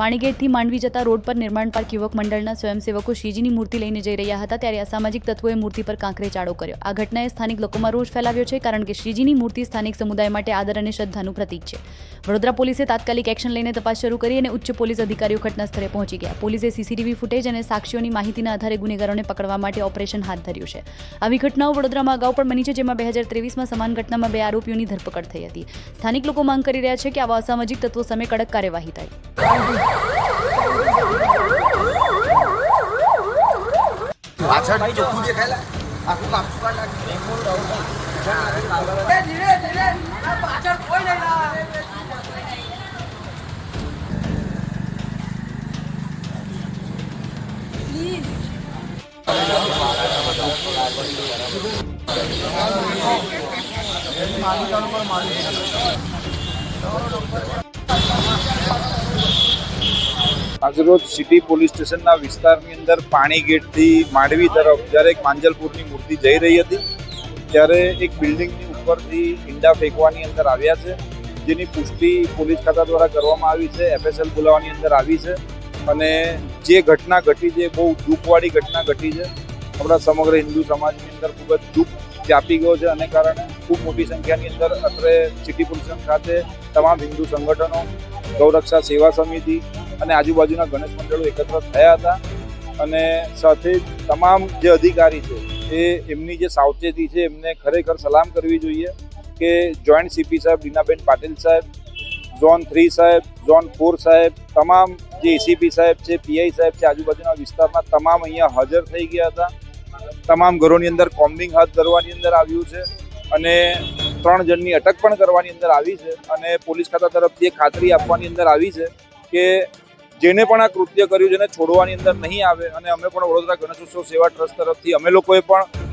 પાણીગેટથી માંડવી જતા રોડ પર નિર્માણ પાર્ક યુવક મંડળના સ્વયંસેવકો શ્રીજીની મૂર્તિ લઈને જઈ રહ્યા હતા ત્યારે અસામાજિક તત્વોએ મૂર્તિ પર કાંકરે ચાળો કર્યો. આ ઘટનાએ સ્થાનિક લોકોમાં રોષ ફેલાવ્યો છે કારણ કે શ્રીજીની મૂર્તિ સ્થાનિક સમુદાય માટે આદર અને શ્રદ્ધાનું પ્રતીક છે. વડોદરા પોલીસે તાત્કાલિક એક્શન લઈને તપાસ શરૂ કરી અને ઉચ્ચ પોલીસ અધિકારીઓ ઘટના સ્થળે પહોંચી ગયા. પોલીસે સીસીટીવી ફૂટેજ અને સાક્ષીઓની માહિતીના આધારે ગુનેગારોને પકડવા માટે ઓપરેશન હાથ ધર્યું છે. આવી ઘટનાઓ વડોદરામાં અગાઉ પણ બની છે, જેમાં બે હજાર ત્રેવીસમાં સમાન ઘટનામાં બે આરોપીઓની ધરપકડ થઈ હતી. સ્થાનિક લોકો માંગ કરી રહ્યા છે કે આવા અસામાજિક તત્વો સામે કડક કાર્યવાહી થાય. પાછળ ચોખ્ખું દેખાય લા. આખું કાપતું કાઢ નાખ્યું. આજરોજ સિટી પોલીસ સ્ટેશનના વિસ્તારની અંદર પાણી ગેટથી માંડવી તરફ જ્યારે એક માંજલપુરની મૂર્તિ જઈ રહી હતી, ત્યારે એક બિલ્ડિંગની ઉપરથી ઈંડા ફેંકવાની અંદર આવ્યા છે, જેની પુષ્ટિ પોલીસ ખાતા દ્વારા કરવામાં આવી છે, એફએસએલ બોલાવવાની અંદર આવી છે અને જે ઘટના ઘટી છે બહુ દુઃખવાળી ઘટના ઘટી છે. આપણા સમગ્ર હિન્દુ સમાજની અંદર ખૂબ જ દુઃખ વ્યાપી ગયો છે અને કારણે ખૂબ મોટી સંખ્યાની અંદર અત્રે સિટી પોલીસ ખાતે તમામ હિન્દુ સંગઠનો, ગૌરક્ષા સેવા સમિતિ અને આજુબાજુના ગણેશ મંડળો એકત્ર થયા હતા. અને સાથે તમામ જે અધિકારી છે, એ એમની જે સાવચેતી છે, એમને ખરેખર સલામ કરવી જોઈએ કે જોઈન્ટ સીપી સાહેબ, દીનાબેન પાટીલ સાહેબ, ઝોન થ્રી સાહેબ, ઝોન ફોર સાહેબ, તમામ જે એસીપી સાહેબ છે પીઆઈ સાહેબ છે, આજુબાજુના વિસ્તારમાં તમામ અહીંયા હાજર થઈ ગયા હતા. તમામ ઘરોની અંદર કોમ્બિંગ હાથ ધરવાની અંદર આવ્યું છે અને ત્રણ જણની અટક પણ કરવાની અંદર આવી છે અને પોલીસ ખાતા તરફથી ખાતરી આપવાની અંદર આવી છે કે જેને પણ આ કૃત્ય કર્યું છે એને છોડવાની અંદર નહીં આવે અને અમે પણ વડોદરા ગણેશોત્સવ સેવા ટ્રસ્ટ તરફથી અમે લોકોએ પણ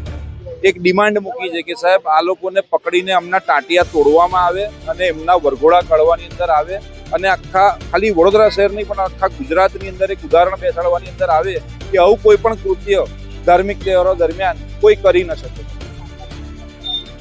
એક ડિમાન્ડ મૂકી છે કે સાહેબ, આ લોકોને પકડીને અમના ટાંટિયા તોડવામાં આવે અને એમના વરઘોડા કાઢવાની અંદર આવે અને આખા, ખાલી વડોદરા શહેર નહીં પણ આખા ગુજરાતની અંદર એક ઉદાહરણ બેસાડવાની અંદર આવે કે આવું કોઈ પણ કૃત્ય ધાર્મિક તહેવારો દરમિયાન કોઈ કરી ન શકે.